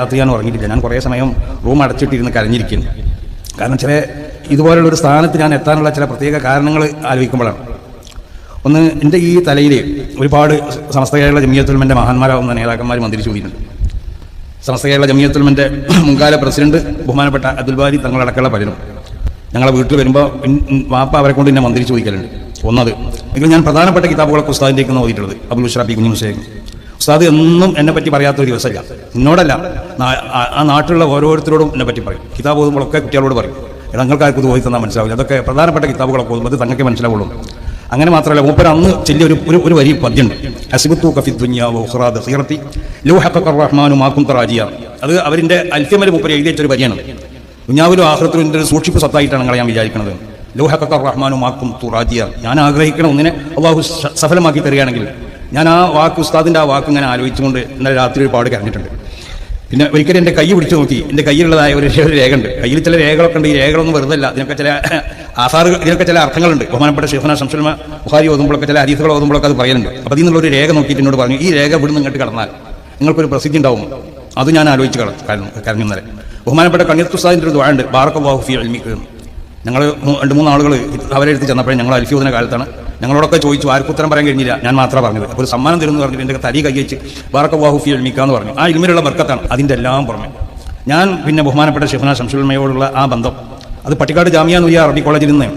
രാത്രി ഞാൻ ഉറങ്ങിയിട്ടില്ല. ഞാൻ കുറേ സമയം റൂം അടച്ചിട്ടിരുന്ന് കരഞ്ഞിരിക്കുന്നു. കാരണം ചില ഇതുപോലുള്ള ഒരു സ്ഥാനത്ത് ഞാൻ എത്താനുള്ള ചില പ്രത്യേക കാരണങ്ങൾ ആലോചിക്കുമ്പോഴാണ്. ഒന്ന് എന്റെ ഈ തലയിൽ ഒരുപാട് സമസ്ത കേരള ജമിയത്തുൽമന്റെ മഹാന്മാരാവുന്ന നേതാക്കന്മാർ മന്ത്രിച്ചു പോയിട്ടുണ്ട് സമസ്ത കേരള ജമിയത്തുൽമന്റെ മുൻകാല പ്രസിഡന്റ് ബഹുമാനപ്പെട്ട അബ്ദുൽ ബാരി തങ്ങളടക്കമുള്ള പലരും. ഞങ്ങളെ വീട്ടിൽ വരുമ്പോൾ വാപ്പ അവരെ കൊണ്ട് എന്നെ മന്ത്രി ചോദിക്കലുണ്ട്. ഒന്നത് എങ്കിലും ഞാൻ പ്രധാനപ്പെട്ട കിതാബുകളൊക്കെ ഉസ്താദിന്റെയൊക്കെ നോക്കിയിട്ടുള്ളത്. അബുൽ ഉഷ്റാബി കുഞ്ഞു മുസേഖ് ഉസ്താദ് എന്നും എന്നെ പറ്റി പറയാത്ത ഒരു ദിവസമില്ല എന്നോടല്ല ആ- നാട്ടിലുള്ള ഓരോരുത്തരോടും എന്നെ പറ്റി പറയും. കിതാബ് ഓതുമ്പോഴൊക്കെ കുട്ടികളോട് പറയും. ആർക്കും ഇത് ഓതി തന്നാൽ മനസ്സിലാവില്ല. അതൊക്കെ പ്രധാനപ്പെട്ട കിതാബുകളൊക്കെ ഓതുമ്പോൾ തങ്ങൾക്ക് മനസ്സിലാവുള്ളൂ. അങ്ങനെ മാത്രമല്ല മൂപ്പർ അന്ന് ചെല്ലിയ ഒരു ഒരു വരി പദ്യമുണ്ട്. അസിബുത്തു കഫി ദുനിയാവോ ഹുറാദ് സീറത്തി ലൂഹഖ റഹ്മാനു മാക്കും തറാജിയ അത് അവരിന്റെ അൽഫിയമൽ മൂപ്പർ എഴുതിയൊരു വരിയാണ്. ദുനിയാവിലും ആഹ്ലത്തിലും ഇതിന്റെ ഒരു സൂക്ഷിപ്പ് സത്തായിട്ടാണ് നിങ്ങളെ ഞാൻ വിചാരിക്കുന്നത് ലൂഹഖ റഹ്മാനു മാക്കും തുറാജിയ ഞാൻ ആഗ്രഹിക്കണം ഒന്നിനെ അള്ളാഹു സഫലമാക്കി തരികയാണെങ്കിൽ ഞാൻ ആ വാക്ക് ഉസ്താദിന്റെ ആ വാക്ക് ഇങ്ങനെ ആലോചിച്ചുകൊണ്ട് ഇന്നലെ രാത്രി ഒരുപാട് കരഞ്ഞിട്ടുണ്ട്. പിന്നെ ഒരിക്കലും എന്റെ കൈ പിടിച്ചു നോക്കി. എന്റെ കയ്യിലുള്ളതായ ഒരു രേഖ ഉണ്ട് കയ്യിൽ ചില രേഖകളൊക്കെ ഉണ്ട്. ഈ രേഖകളൊന്നും വെറുതെ അല്ല ഇതിനൊക്കെ ചില ആസാറുകൾ ഇതിനൊക്കെ ചില അർത്ഥങ്ങളുണ്ട്. ബഹുമാനപ്പെട്ട ഷെഫന ശംസുൽമ ബുഹാരി ഓതുമ്പോഴൊക്കെ ചില അരീസുകൾ ഓതുമ്പോഴൊക്കെ അത് പറയുന്നുണ്ട്. അപ്പോൾ അതിൽ നിന്നുള്ള ഒരു രേഖ നോക്കിയിട്ട് എന്നോട് പറഞ്ഞു ഈ രേഖ ഇവിടുന്ന് ഇങ്ങോട്ട് കടന്നാൽ നിങ്ങൾക്കൊരു പ്രസിദ്ധി ഉണ്ടാവും. അത് ഞാൻ ആലോചിച്ച് കരഞ്ഞു ഇന്നലെ. ബഹുമാനപ്പെട്ട കണ്യത്തുസാദിന്റെ ഒരു ദുവാണ്ട് ബാറക്കല്ലാഹു ഫി അൽമിക്ക് ഞങ്ങൾ രണ്ട് മൂന്ന് ആളുകൾ അവരെ എടുത്ത് ചെന്നപ്പോഴേ ഞങ്ങൾ അൽഫിയോദന കാലത്താണ് ഞങ്ങളോടൊക്കെ ചോദിച്ചു ആർക്കും ഉത്തരം പറയാൻ കഴിഞ്ഞില്ല. ഞാൻ മാത്രമേ പറഞ്ഞത് അപ്പോൾ ഒരു സമ്മാനം തരുന്നു പറഞ്ഞിട്ട് എന്റെ തരി കൈവച്ച് ബാറക്ക വാഹുഫി എൽമിക്കാന്ന് പറഞ്ഞു. ആ ഇൽമിലുള്ള ബർക്കത്താണ് അതിന്റെ എല്ലാം പുറമെ. ഞാൻ പിന്നെ ബഹുമാനപ്പെട്ട ഷിഫ്ന ശംസുൽമയോടുള്ള ആ ബന്ധം. അത് പട്ടിക്കാട് ജാമിയ നുയ്യ അറബി കോളേജിൽ നിന്ന്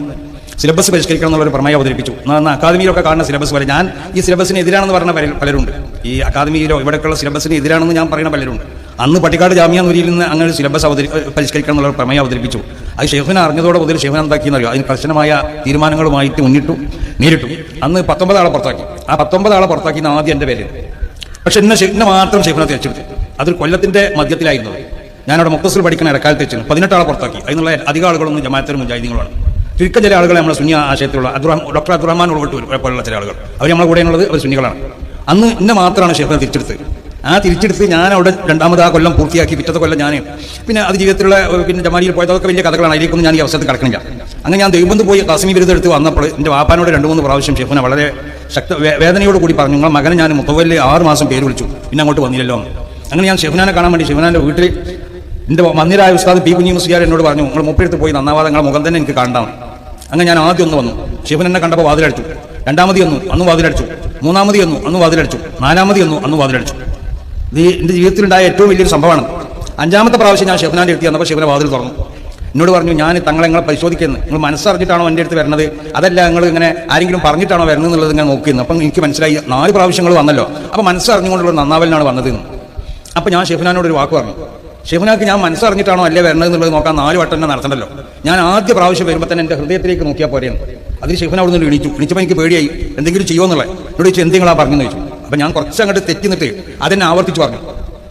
സിലബസ് പരിഷ്കരിക്കണം എന്നുള്ളൊരു പ്രമേയം അവതരിപ്പിച്ചു. എന്നാൽ അക്കാദമിയിലൊക്കെ കാണുന്ന സിലബസ് വരെ ഞാൻ ഈ സിലബസിന് എതിരാണെന്ന് പറഞ്ഞ പല- പലരുണ്ട്. ഈ അക്കാദമിയിലോ ഇവിടെയൊക്കെയുള്ള സിലബസിന് എതിരാണെന്ന് ഞാൻ പറയുന്ന പലരുണ്ട്. അന്ന് പട്ടിക്കാട് ജാമ്യ നൂരിയിൽ നിന്ന് അങ്ങനെ സിലബസ് അവതരി പരിഷ്കരിക്കണം എന്നുള്ള പ്രമേയം അവതരിപ്പിച്ചു. അത് ഷെഹുന അറിഞ്ഞതോടെ മുതൽ ഷെഫിനെ എന്താക്കിയെന്നറിയോ അതിന് കർശനമായ തീരുമാനങ്ങളുമായിട്ട് മുന്നിട്ടു നേരിട്ടു. അന്ന് പത്തൊമ്പത് ആളെ പുറത്താക്കി. ആ പത്തൊമ്പത് ആളെ പുറത്താക്കി ആദ്യം എന്റെ പേര്. പക്ഷെ എന്നെ ഷെഹുന മാത്രം ഷെഹുന തിരിച്ചെടുത്തു അതൊരു കൊല്ലത്തിന്റെ മധ്യത്തിലായിരുന്നു. ഞാനവിടെ മുക്തസിൽ പഠിക്കുന്ന ഇടക്കാലത്ത് വെച്ചു പതിനെട്ടാളെ പുറത്താക്കി. അതിനുള്ള അധിക ആളുകളൊന്നും ജമാഅത്തിലും മുജാഹിദീങ്ങളുമാണ് ചുരുക്കം ചില ആളുകളെ നമ്മുടെ സുന്നി ആശയത്തിലുള്ള അദ്ദേഹം ഡോക്ടർ അബ്ദുറഹ്മാൻ ഉൾപ്പെട്ട് പോലുള്ള ചില ആളുകൾ. അവർ നമ്മളെ കൂടെ ഉള്ളത് അവർ സുന്നികളാണ്. അന്ന് ഇന്ന മാത്രമാണ് ക്ഷേത്രം തിരിച്ചെടുത്ത്. ആ തിരിച്ചെടുത്ത് ഞാൻ അവിടെ രണ്ടാമത് ആ കൊല്ലം പൂർത്തിയാക്കി പിറ്റത്തെ കൊല്ലം ഞാൻ പിന്നെ അത് ജീവിതത്തിലുള്ള പിന്നെ ജമാലിയിൽ പോയതൊക്കെ വലിയ കഥകളാണ്. അതിലേക്കൊന്നും ഞാൻ ഈ അവസരത്തിൽ കിടക്കണില്ല. അങ്ങനെ ഞാൻ ദൈവബന്ധു പോയി കാശ്മീർ ബിരുദം എടുത്ത് വന്നപ്പോൾ എന്റെ വാപ്പാനോട് രണ്ട് മൂന്ന് പ്രാവശ്യം ഷെഫിനെ വളരെ ശക്ത വേദനയോട് കൂടി പറഞ്ഞു നിങ്ങളുടെ മകനെ ഞാൻ മുത്തവല്ല് ആറ് മാസം പേര് വിളിച്ചു. പിന്നെ അങ്ങോട്ട് വന്നില്ലല്ലോ. അങ്ങനെ ഞാൻ ഷെഫിനാനെ കാണാൻ വേണ്ടി ഷെഫിനാന്റെ വീട്ടിൽ എന്റെ മന്ദിരായ ഉസ്താദ് പി കുഞ്ഞി മുസ്ലിയാർ എന്നോട് പറഞ്ഞു നിങ്ങൾ മുപ്പെടുത്ത് പോയി നന്നാവാതെ നിങ്ങളെ മുഖം തന്നെ എനിക്ക് കാണണം അങ്ങനെ ഞാൻ ആദ്യം ഒന്ന് വന്നു. ശിവൻ എന്നെ കണ്ടപ്പോൾ വാതിലടിച്ചു. രണ്ടാമതി വന്നു അന്ന് വാതിലടിച്ചു. മൂന്നാമതി വന്നു അന്ന് വാതിലടിച്ചു. നാലാമതി വന്നു അന്ന് വാതിലടിച്ചു. ഇത് എന്റെ ജീവിതത്തിലുണ്ടായ ഏറ്റവും വലിയൊരു സംഭവമാണ്. അഞ്ചാമത്തെ പ്രാവശ്യം ഞാൻ ശിവനാന്റെ എടുത്തി വന്നപ്പോൾ ശിവനെ വാതിൽ തുറന്നു. എന്നോട് പറഞ്ഞു ഞാൻ തങ്ങളെ നിങ്ങളെ പരിശോധിക്കുന്നത് നിങ്ങൾ മനസ്സറിഞ്ഞിട്ടാണോ എന്റെ അടുത്ത് വരുന്നത് അതല്ല നിങ്ങൾ ഇങ്ങനെ ആരെങ്കിലും പറഞ്ഞിട്ടാണോ വരുന്നത് എന്നുള്ളത് ഞാൻ നോക്കിയിരുന്നു അപ്പം എനിക്ക് മനസ്സിലായി നാല് പ്രാവശ്യങ്ങൾ വന്നല്ലോ. അപ്പോൾ മനസ്സറിഞ്ഞുകൊണ്ടുള്ള നന്നാവലിനാണ് വന്നത് അപ്പോൾ ഞാൻ ഷെഫിനാനോട് ഒരു വാക്ക് പറഞ്ഞു. ഷെഫിനാക്ക് ഞാൻ മനസ്സറിഞ്ഞിട്ടാണോ അല്ലേ വരണത് എന്നുള്ളത് നോക്കാൻ നാല് വട്ടം തന്നെ നടത്തണ്ടല്ലോ. ഞാൻ ആദ്യ പ്രാവശ്യം വരുമ്പോൾ തന്നെ എന്റെ ഹൃദയത്തിലേക്ക് നോക്കിയാൽ പോരെയാണ് അതിന് ഷെഫിന അവിടെ നിന്ന് എണീച്ചു എണീച്ചപ്പോൾ എനിക്ക് പേടിയായി. എന്തെങ്കിലും ചെയ്യുമെന്നുള്ളത് എന്നോട് ചോദിച്ചു എന്തെങ്കിലാ പറഞ്ഞു ചോദിച്ചു. അപ്പം ഞാൻ കുറച്ച് അങ്ങോട്ട് തെറ്റിന്നിട്ട് അതെന്നെ ആവർത്തിച്ച് പറഞ്ഞു.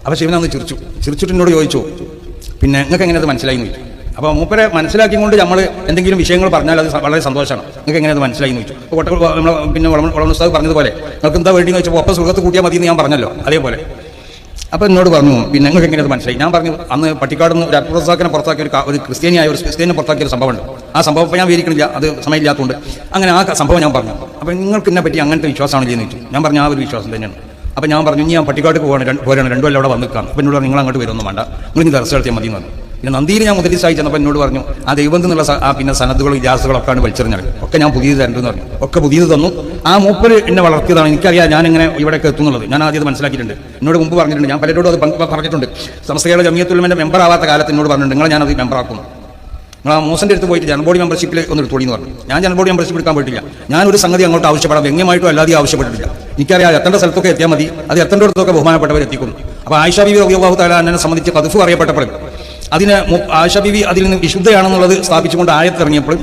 അപ്പോൾ ഷിവന ഒന്ന് ചിരിച്ചു. ചിരിച്ചിട്ട് എന്നോട് ചോദിച്ചു പിന്നെ നിങ്ങൾക്ക് എങ്ങനെ അത് മനസ്സിലായി? എന്ന് ചോദിച്ചു. അപ്പോൾ മൂപ്പരെ മനസ്സിലാക്കിക്കൊണ്ട് നമ്മൾ എന്തെങ്കിലും വിഷയങ്ങൾ പറഞ്ഞാൽ അത് വളരെ സന്തോഷമാണ് നിങ്ങൾക്ക് എങ്ങനെ അത് മനസ്സിലായി? എന്ന് ചോദിച്ചു. നമ്മൾ പിന്നെ വളമസ്താവ് പറഞ്ഞതുപോലെ നിങ്ങൾക്ക് എന്താ വേണ്ടി എന്ന് വെച്ചപ്പോൾ ഒപ്പം സുഖത്ത് കൂട്ടിയാൽ മതി എന്ന് ഞാൻ പറഞ്ഞല്ലോ. അതേപോലെ. അപ്പോൾ എന്നോട് പറഞ്ഞു പിന്നെ ഞങ്ങൾക്ക് എങ്ങനെ അത് മനസ്സിലായി? ഞാൻ പറഞ്ഞു അന്ന് പട്ടിക്കാട് നിന്ന് ഒരു അർപ്പുറസാക്കിനെ പുറത്താക്കിയ ഒരു ഒരു ക്രിസ്ത്യാനിയായ ഒരു ക്രിസ്ത്യാനെ പുറത്താക്കിയ ഒരു സംഭവമുണ്ട്. ആ സംഭവം ഞാൻ വിവരിക്കണില്ല അത് സമയമില്ലാത്തതുകൊണ്ട് അങ്ങനെ ആ സംഭവം ഞാൻ പറഞ്ഞു. അപ്പോൾ നിങ്ങൾക്ക് എന്നെ പറ്റി അങ്ങനത്തെ വിശ്വാസമാണ് ചെയ്യുന്നത് ചോദിച്ചു. ഞാൻ പറഞ്ഞു ആ ഒരു വിശ്വാസം തന്നെയാണ്. അപ്പോൾ ഞാൻ പറഞ്ഞു ഇനി ഞാൻ പട്ടിക്കാട് പോകണം പോരാണ് രണ്ടുപേരും അവിടെ വന്നിരിക്കാം അപ്പോൾ എന്നോട് നിങ്ങൾ അങ്ങോട്ട് വരുമൊന്നും വേണ്ട. നിങ്ങൾ ഇനി ദർശനം നടത്തിയാൽ മതി എന്ന് പറഞ്ഞു. പിന്നെ നന്ദിയിൽ ഞാൻ മുതലിസായി ചെന്നപ്പോൾ എന്നോട് പറഞ്ഞു ആ ദൈവത്തിൽ നിന്നുള്ള ആ പിന്നെ സനദുകളും ഇജാസുകളൊക്കെയാണ് വലിച്ചെറിഞ്ഞത്. ഒക്കെ ഞാൻ പുതിയത് തരണ്ടെന്ന് പറഞ്ഞു. ഒക്കെ പുതിയത് തന്നു. ആ മൂപ്പര് എന്നെ വളർത്തിയതാണ്. എനിക്കറിയാം ഞാൻ ഇങ്ങനെ എത്തുന്നുള്ളത്. ഞാൻ ആദ്യം അത് മനസ്സിലാക്കിയിട്ടുണ്ട്. എന്നോട് മുമ്പ് പറഞ്ഞിട്ടുണ്ട്. ഞാൻ പലരോടും അത് പറഞ്ഞിട്ടുണ്ട്. സംസ്ഥയുടെ ജമിയത്തുലമിന്റെ മെമ്പർ ആവാത്ത കാലത്ത് എന്നോട് പറഞ്ഞിട്ടുണ്ട്. നിങ്ങളെ ഞാനത് മെമ്പറാക്കും നിങ്ങൾ ആ മോശന്റെ അടുത്ത് പോയിട്ട് ജനറൽ ബോഡി മെമ്പർഷിപ്പിൽ ഒന്ന് എടുത്തോളി എന്ന് പറഞ്ഞു. ഞാൻ ജനറൽ ബോഡി മെമ്പർഷിപ്പ് എടുക്കാൻ പറ്റില്ല ഞാൻ ഒരു സംഗതി അങ്ങോട്ട് ആവശ്യപ്പെടാം. വ്യംഗ്യമായിട്ടും അല്ലാതെ ആവശ്യപ്പെട്ടിട്ടില്ല. എനിക്കറിയാം എത്തേണ്ട സ്ഥലത്തൊക്കെ എത്തിയാൽ മതി. അത് എത്തേണ്ടടുത്തൊക്കെ ബഹുമാനപ്പെട്ടവർ എത്തിക്കുന്നു അപ്പോൾ ആയിഷ ബിബി റബിയാഹു താല എന്നെ സംബന്ധിച്ച് കതുഫ് അറിയപ്പെട്ടപ്പോഴും അതിന് ആയിഷ ബിബി അതിൽ നിന്ന് വിശുദ്ധയാണെന്നുള്ളത് സ്ഥാപിച്ചുകൊണ്ട് ആയത്തിറങ്ങിയപ്പോഴും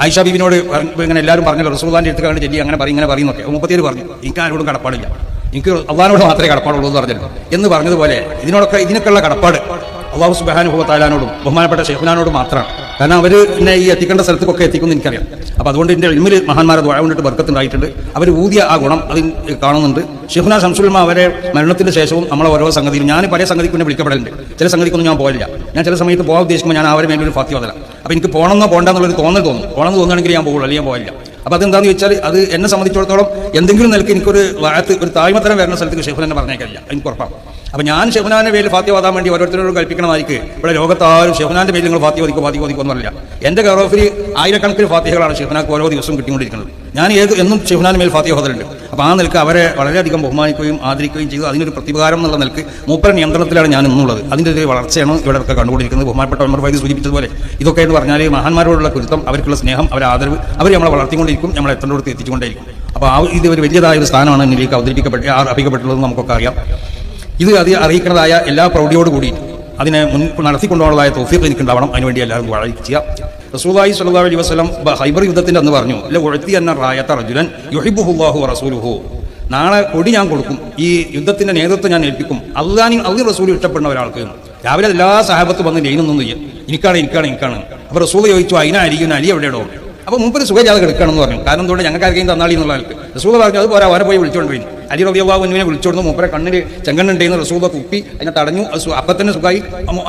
ആയിഷ ബിബിനോട് ഇങ്ങനെ എല്ലാവരും പറഞ്ഞു റസൂദാന്റെ അടുത്ത് കണ്ട് ചെല്ലി അങ്ങനെ പറയും ഇങ്ങനെ പറയുന്നൊക്കെ മുപ്പത്തിയേഴ് പറഞ്ഞു എനിക്ക് ആരോടും കടപ്പാടില്ല. എനിക്ക് അള്ളഹാനോട് മാത്രമേ കടപ്പാടുള്ളൂ എന്ന് പറഞ്ഞല്ലോ. എന്ന് പറഞ്ഞതുപോലെ ഇതിനോടൊക്കെ ഇതിനൊക്കെയുള്ള കടപ്പാട് അള്ളാഹു സുബാനുഭവത്താലാനോടും ബഹുമാനപ്പെട്ട ഷെഹ്നാനോടും മാത്രമാണ് കാരണം അവർ എന്നെ ഈ എത്തിക്കേണ്ട സ്ഥലത്തൊക്കെ എത്തിക്കുമെന്ന് എനിക്കറിയാം. അപ്പോൾ അതുകൊണ്ട് എന്റെ ഇൽമിൽ മഹാന്മാരെ ദ്വാര കൊണ്ടിട്ട് ബർക്കത്തുണ്ടായിട്ടുണ്ട്. അവർ ഊതിയ ആ ഗുണം അതിൽ കാണുന്നുണ്ട്. ഷെഹ്ന ശംസുൽമ അവരെ മരണത്തിന് ശേഷവും നമ്മളെ ഓരോ സംഗതിയിലും ഞാൻ പല സംഗതിക്ക് പിന്നെ വിളിക്കപ്പെടലുണ്ട്. ചില സംഗതിക്കൊന്നും ഞാൻ പോയില്ല ഞാൻ ചില സമയത്ത് പോകാൻ ഉദ്ദേശിക്കുമ്പോൾ ഞാൻ അവരെ മേലൊരു ഫാത്തി വന്നില്ല അപ്പോൾ എനിക്ക് പോകണമെന്നോ പോകണ്ടെന്നുള്ളൊരു തോന്നൽ തോന്നും. പോകണമെന്ന് തോന്നുകയാണെങ്കിൽ ഞാൻ പോകുള്ളൂ അല്ലെങ്കിൽ ഞാൻ പോയില്ല അപ്പോൾ അതെന്താന്ന് വെച്ചാൽ അത് എന്നെ സംബന്ധിച്ചിടത്തോളം എന്തെങ്കിലും നിലയ്ക്ക് എനിക്കൊരു വാഴത്ത് ഒരു താഴ്മത്തരം വരുന്ന സ്ഥലത്തേക്ക് ഷെഫുൻ എന്നെ പറഞ്ഞേക്കില്ല എനിക്ക് ഉറപ്പാണ്. അപ്പോൾ ഞാൻ ഷെഫുനാന്റെ പേരിൽ ഫാത്തി ഓതാൻ വേണ്ടി ഓരോരുത്തരോട് കൽപ്പിക്കണമായിരിക്കും ഇവിടെ ലോകത്താരും ഷെഫുനാന്റെ പേരിൽ നിങ്ങൾ ഫാത്തി ഓദിക്കും ഫാത്തി ഓദിക്കും ഒന്നുമല്ല എന്റെ ഗറോഫിൽ ആയിരക്കണക്കിന് ഫാത്തിഹകളാണ് ഷെഫുനാക്ക് ഓരോ ദിവസവും കിട്ടിക്കൊണ്ടിരിക്കുന്നത്. ഞാൻ ഏത് എന്നും ഷെഫുനാന്റെ മേൽ ഫാത്തിയ ഓതലുണ്ട് അപ്പോൾ ആ നിൽക്ക് അവരെ വളരെയധികം ബഹുമാനിക്കുകയും ആദരിക്കുകയും ചെയ്തു അതിനൊരു പ്രതികാരം എന്നുള്ള നിൽക്ക് മൂപ്പര നിയന്ത്രണത്തിലാണ് ഞാൻ ഇന്നുള്ളത്. അതിന്റെ ഒരു വളർച്ചയാണ് ഇവിടെ ഒക്കെ കണ്ടുകൊണ്ടിരിക്കുന്നത്. ബഹുമാനപ്പെട്ട ഉമർ വൈദ്യ സൂചിപ്പിച്ചതുപോലെ ഇതൊക്കെ എന്ന് പറഞ്ഞാൽ മഹാന്മാരോടുള്ള കുരുത്തം അവർക്കുള്ള സ്നേഹം അവരെ ആദരവ് അവർ നമ്മളെ വളർത്തിക്കൊണ്ടിരിക്കും നമ്മളെ എത്തേണ്ടടുത്ത് എത്തിച്ചുകൊണ്ടേയിരിക്കും. അപ്പോൾ ആ ഇത് ഒരു വലിയതായ ഒരു സ്ഥാനമാണ് എന്നിലേക്ക് അവതരിപ്പിക്കപ്പെട്ട അർപ്പിക്കപ്പെട്ടുള്ളത് നമുക്കൊക്കെ അറിയാം. ഇത് അത് അറിയിക്കുന്നതായ എല്ലാ പ്രൗഢിയോടുകൂടി അതിനെ മുൻ നടത്തിക്കൊണ്ടുപോകാനുള്ളതായ തോഫീഖ് എനിക്കുണ്ടാവണം. അതിനുവേണ്ടി എല്ലാവരും വാഴ ചെയ്യാം റസൂലായി സ്വല്ലല്ലാഹു അലൈഹി വസല്ലം ഹൈബർ യുദ്ധത്തിന്റെ അന്ന് പറഞ്ഞു അല്ല ഒഴുത്തി എന്ന റായത്ത റജുലൻ യുഹിബുഹുല്ലാഹു റസൂലുഹു. നാളെ കൊടി ഞാൻ കൊടുക്കും ഈ യുദ്ധത്തിന്റെ നേതൃത്വം ഞാൻ ഏൽപ്പിക്കും. അള്ളാനി അള്ളി റസൂൽ ഇഷ്ടപ്പെടുന്ന ഒരാൾക്ക്. രാവിലെ എല്ലാ സഹാബത്തും വന്ന് ലൈനൊന്നും ചെയ്യും. എനിക്കാണ് എനിക്കാണ് എനിക്കാണ്. അപ്പോൾ റസൂൽ ചോദിച്ചു അതിന അരിക്കുന്ന അലി എവിടെയോ അപ്പോൾ മുമ്പ് സുഖജാത എടുക്കണം എന്ന് പറഞ്ഞു. കാരണം എന്തുകൊണ്ട്? ഞങ്ങൾക്ക് ആർക്കെയും തന്നാളി എന്നുള്ള ആൾക്ക്. റസൂൽ പറഞ്ഞു അത് പോരാ അവരെ പോയി വിളിച്ചുകൊണ്ട് അലി റബിയാബുവിനെ വിളിച്ചോണ്ട് മൂപ്പരെ കണ്ണിൽ ചെങ്കണ്ണുണ്ടെന്ന് റസൂദ കുപ്പി അതിനെ തടഞ്ഞു അപ്പം തന്നെ സുഖമായി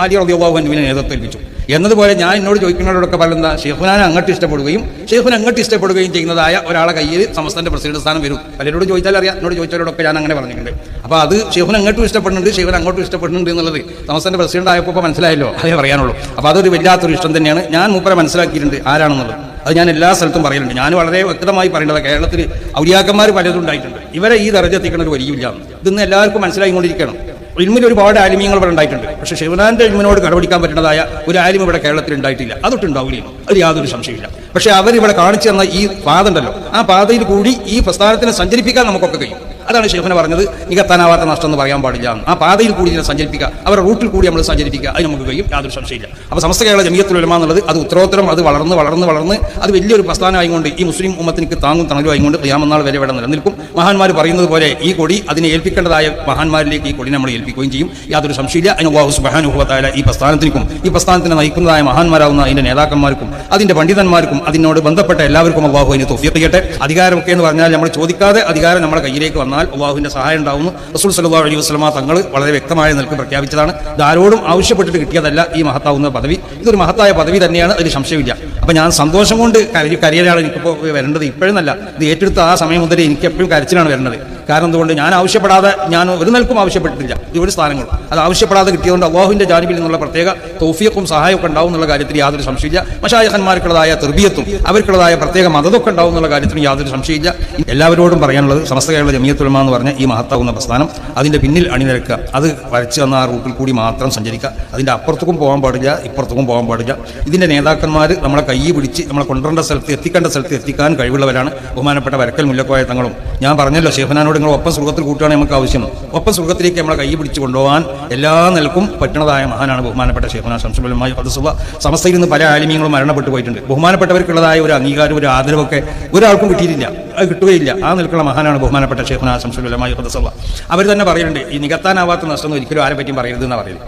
അലി റബിയാബുവിനെ നേതൃത്വം ഏൽപ്പിച്ചു. എന്നതുപോലെ ഞാൻ എന്നോട് ചോദിക്കുന്നവരോടൊക്കെ പറയുന്ന ഷെയ്ഖുനാനെ അങ്ങോട്ട് ഇഷ്ടപ്പെടുകയും ഷെയ്ഖുൻ അങ്ങോട്ട് ഇഷ്ടപ്പെടുകയും ചെയ്യുന്നതായ ഒരാളെ കയ്യിൽ സംസ്ഥാനത്തിന്റെ പ്രസിഡന്റ് സ്ഥാനം വരും. പലരോട് ചോദിച്ചാൽ അറിയാം. എന്നോട് ചോദിച്ചവരോടൊക്കെ ഞാൻ അങ്ങനെ പറഞ്ഞിട്ടുണ്ട്. അപ്പോൾ അത് ഷെയ്ഖുൻ അങ്ങോട്ടും ഇഷ്ടപ്പെടുന്നുണ്ട് ഷെയ്ഖുൻ അങ്ങോട്ടും ഇഷ്ടപ്പെടുന്നുണ്ട് എന്നുള്ളത് സമസ്തന്റെ പ്രസിഡന്റ് ആയപ്പോൾ മനസ്സിലായല്ലോ. അതേ പറയാനുള്ളൂ. അപ്പോൾ അതൊരു വല്ലാത്തൊരു ഇഷ്ടം തന്നെയാണ്. ഞാൻ മൂപ്പരെ മനസ്സിലാക്കിയിട്ടുണ്ട് ആരാണെന്നുള്ളത്. അത് ഞാൻ എല്ലാ സ്ഥലത്തും പറയുന്നുണ്ട്. ഞാൻ വളരെ വ്യക്തമായി പറയേണ്ടത് കേരളത്തിൽ ഔലിയാക്കന്മാർ പലതും ഉണ്ടായിട്ടുണ്ട്. ഇവരെ ഈ ദർജ എത്തിക്കുന്ന ഒരു വലിയ ഇതിന്ന് എല്ലാവർക്കും മനസ്സിലായിക്കൊണ്ടിരിക്കണം. ഇൽമിൽ ഒരുപാട് ആലിമ്യങ്ങൾ ഇവിടെ ഉണ്ടായിട്ടുണ്ട്. പക്ഷേ ശിവനാന്റെ ഇൽമിനോട് കടപിടിക്കാൻ പറ്റുന്നതായ ഒരു ആലിം ഇവിടെ കേരളത്തിൽ ഉണ്ടായിട്ടില്ല. അതൊട്ടുണ്ടാവില്ല അത് യാതൊരു സംശയമില്ല പക്ഷേ അവരിവിടെ കാണിച്ചു തന്ന ഈ പാത ഉണ്ടല്ലോ. ആ പാതയിൽ കൂടി ഈ പ്രസ്ഥാനത്തിനെ സഞ്ചരിപ്പിക്കാൻ നമുക്കൊക്കെ കഴിയും. അതാണ് ഷെയ്ഖിനെ പറഞ്ഞത്. നികത്താനാവാത്ത നഷ്ടം എന്ന് പറയാൻ പാടില്ല ആ പാതയിൽ കൂടി ഇതിനെ സഞ്ചരിപ്പിക്കുക അവരുടെ റൂട്ടിൽ കൂടി നമ്മൾ സഞ്ചരിപ്പിക്കുക അത് നമുക്ക് കഴിയും. യാതൊരു സംശയമില്ല അപ്പോൾ സമസ്ത കേരള ജമീയത്തിൽ ഉലമ എന്നുള്ളത് അത് ഉത്തരോത്തരം അത് വളർന്ന് വളർന്ന് വളർന്ന് അത് വലിയൊരു പ്രസ്ഥാനമായിക്കൊണ്ട് ഈ മുസ്ലിം ഉമ്മത്തിന് താങ്ങും തണലും ആയിക്കൊണ്ട് ക്രിയാമനാൾ വരെ ഇവിടെ നിലനിൽക്കും. മഹാന്മാർ പറയുന്നത് പോലെ ഈ കൊടി അതിനെ ഏൽപ്പിക്കേണ്ടതായ മഹാന്മാരിലേക്ക് ഈ കൊടി നമ്മൾ ഏൽപ്പിക്കുകയും ചെയ്യും. യാതൊരു സംശയമില്ല അതിന് വാഹു സുബാനുഭവത്തായ ഈ പ്രസ്ഥാനത്തിനും ഈ പ്രസ്ഥാനത്തിനെ നയിക്കുന്നതായ മഹാന്മാരാവുന്ന അതിന്റെ നേതാക്കന്മാർക്കും അതിന്റെ പണ്ഡിതന്മാർക്കും അതിനോട് ബന്ധപ്പെട്ട എല്ലാവർക്കും അള്ളാഹു അതിന് തൊഫിയൊക്കെ ചെയ്യട്ടെ. അധികാരമൊക്കെ എന്ന് പറഞ്ഞാൽ നമ്മൾ ചോദിക്കാതെ അധികാരം നമ്മുടെ കയ്യിലേക്ക് വന്നാൽ അള്ളാഹുവിന്റെ സഹായം ഉണ്ടാവുന്നു. റസൂൽ സല്ലാ അലൈഹി വസ്ലമ തങ്ങൾ വളരെ വ്യക്തമായ നിലയ്ക്ക് പ്രഖ്യാപിച്ചതാണ്. ഇതാരോടും ആവശ്യപ്പെട്ടിട്ട് കിട്ടിയതല്ല ഈ മഹത്താവുന്ന പദവി. ഇതൊരു മഹത്തായ പദവി തന്നെയാണ് അതിൽ സംശയമില്ല. അപ്പം ഞാൻ സന്തോഷം കൊണ്ട് കരിയറാണ് എനിക്കിപ്പോൾ വരേണ്ടത്. ഇപ്പോഴെന്നല്ല ഇത് ഏറ്റെടുത്ത ആ സമയം മുതൽ എനിക്ക് എപ്പോഴും കരച്ചിലാണ് വരുന്നത് കാരണം എന്തുകൊണ്ട് ഞാൻ ആവശ്യപ്പെടാതെ ഞാൻ ഒരു നിൽക്കും ആവശ്യപ്പെട്ടിട്ടില്ല. ഇത് ഒരു സ്ഥാനങ്ങളും അത് ആവശ്യപ്പെടാതെ കിട്ടിയതുകൊണ്ട് അള്ളാഹുവിന്റെ ജാനിബിൽ നിന്നുള്ള പ്രത്യേക തോഫിയക്കും സഹായമൊക്കെ ഉണ്ടാവും എന്നുള്ള കാര്യത്തിൽ യാതൊരു സംശയമില്ല. മഷായഹന്മാർക്കുള്ളതായ തെർബിയത്തും അവർക്കുള്ളതായ പ്രത്യേക മതതൊക്കെ ഉണ്ടാവും എന്നുള്ള കാര്യത്തിനും യാതൊരു സംശയമില്ല. എല്ലാവരോടും പറയാനുള്ളത് സമസ്ത കേരള ജമിയത്തുലമ എന്ന് പറഞ്ഞ ഈ മഹത്താവുന്ന പ്രസ്ഥാനം. അതിന്റെ പിന്നിൽ അണിനിരക്കുക. അത് വരച്ച് തന്ന ആ റൂട്ടിൽ കൂടി മാത്രം സഞ്ചരിക്കുക. അതിന്റെ അപ്പുറത്തേക്കും പോകാൻ പാടില്ല ഇപ്പുറത്തേക്കും പോകാൻ പാടില്ല. ഇതിന്റെ നേതാക്കന്മാർ നമ്മളെ കൈ പിടിച്ച് നമ്മളെ കൊണ്ടുവരേണ്ട സ്ഥലത്ത് എത്തിക്കേണ്ട സ്ഥലത്ത് എത്തിക്കാൻ കഴിവുള്ളവരാണ് ബഹുമാനപ്പെട്ട വരക്കൽ മുല്ലക്കോയ തങ്ങളും. ഞാൻ പറഞ്ഞല്ലോ ഷെഫനാനോട് നിങ്ങൾ ഒപ്പം സുഖത്തിൽ കൂട്ടുകയാണ് നമുക്ക് ആവശ്യം. ഒപ്പം സുഖത്തിലേക്ക് നമ്മളെ കൈ പിടിച്ച് കൊണ്ടുപോകാൻ എല്ലാ നിലക്കും പറ്റണതായ മഹാനാണ് ബഹുമാനപ്പെട്ട ഷെഫന ശംസുലമായി പദസുബ സമസ്തയിൽ നിന്ന് പല ആലിമ്യങ്ങളും മരണപ്പെട്ടു പോയിട്ടുണ്ട്. ബഹുമാനപ്പെട്ടവർക്കുള്ളതായ ഒരു അംഗീകാരം ഒരു ആദരവൊക്കെ ഒരാൾക്കും കിട്ടിയിട്ടില്ല. അത് കിട്ടുകയില്ല. ആ നിൽക്കുന്ന മഹാനാണ് ബഹുമാനപ്പെട്ട ഷെഫന ശംസുലമായി പദസുബ അവർ തന്നെ പറയുന്നുണ്ട് ഈ നികത്താനാവാത്ത നഷ്ടം ഒരിക്കലും ആരെ പറ്റിയും പറയരുതെന്നാണ് പറയുന്നത്.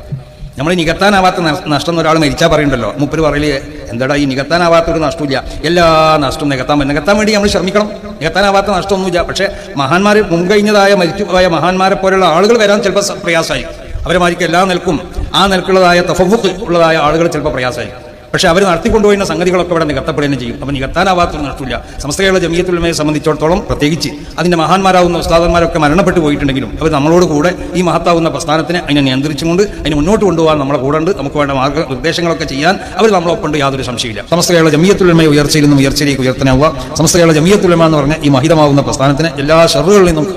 നമ്മൾ നികത്താനാവാത്ത നഷ്ടം ഒരാൾ മരിച്ചാൽ പറയുണ്ടല്ലോ. മുപ്പര് പറയൽ എന്താടാ ഈ നികത്താനാവാത്ത ഒരു നഷ്ടമില്ല എല്ലാ നഷ്ടവും നികത്താൻ നികത്താൻ വേണ്ടി നമ്മൾ ശ്രമിക്കണം. നികത്താനാവാത്ത നഷ്ടമൊന്നുമില്ല. പക്ഷേ മഹാന്മാർ മുൻകഴിഞ്ഞതായ മരിച്ചുപോയ മഹാന്മാരെ പോലുള്ള ആളുകൾ വരാൻ ചിലപ്പോൾ പ്രയാസമായി. അവരെ മാറ്റി എല്ലാ നിൽക്കും ആ നിൽക്കുള്ളതായ തഫവുക്ക് ഉള്ളതായ ആളുകൾ ചിലപ്പോൾ പ്രയാസമായി. പക്ഷേ അവർ നടത്തിക്കൊണ്ടുപോയിരുന്ന സംഗതികളൊക്കെ ഇവിടെ നികത്തപ്പെടുകയും ചെയ്യും. അപ്പം നികത്താനാവാത്തൊരു നഷ്ടമില്ല സമസ്തകളുടെ ജമീയത്തുലമയെ സംബന്ധിച്ചിടത്തോളം പ്രത്യേകിച്ച് അതിന്റെ മഹാന്മാരാവുന്ന ഉസ്താദന്മാരൊക്കെ മരണപ്പെട്ടു പോയിട്ടുണ്ടെങ്കിലും അവർ നമ്മളോട് കൂടെ ഈ മഹത്താവുന്ന പ്രസ്ഥാനത്തിനെ അതിനെ നിയന്ത്രിച്ചുകൊണ്ട് അതിനെ മുന്നോട്ട് കൊണ്ടുപോകാൻ നമ്മളെ കൂടെ ഉണ്ട്. നമുക്ക് വേണ്ട മാർഗ നിർദ്ദേശങ്ങളൊക്കെ ചെയ്യാൻ അവർ നമ്മളൊപ്പമുണ്ട് യാതൊരു സംശയമില്ല സംസ്ഥകളുടെ ജമീയത്തുലമയെ ഉയർച്ചയിൽ നിന്നും ഉയർച്ചയിലേക്ക് ഉയർത്തനാവുക. സംസ്ഥകളുടെ ജമീയത്തുലമ എന്ന് പറഞ്ഞ ഈ മഹിതമാവുന്ന പ്രസ്ഥാനത്തിന് എല്ലാ ഷെറുകളിൽ നിന്നും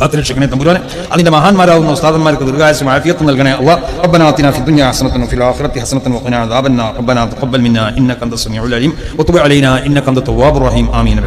കാത്തിരക്ഷിക്കണേ തമ്പുരാനെ അതിന്റെ മഹാന്മാരാവുന്ന ഉസ്താദന്മാർക്ക് ദീർഘായുസും ആഫിയത്തും നൽകണേ അള്ളാഹ് ربنا آتنا في الدنيا حسنة وفي الآخرة حسنة وقنا عذاب النار ربنا تقبل منا إنك أنت السميع العليم وتب علينا إنك أنت التواب الرحيم آمين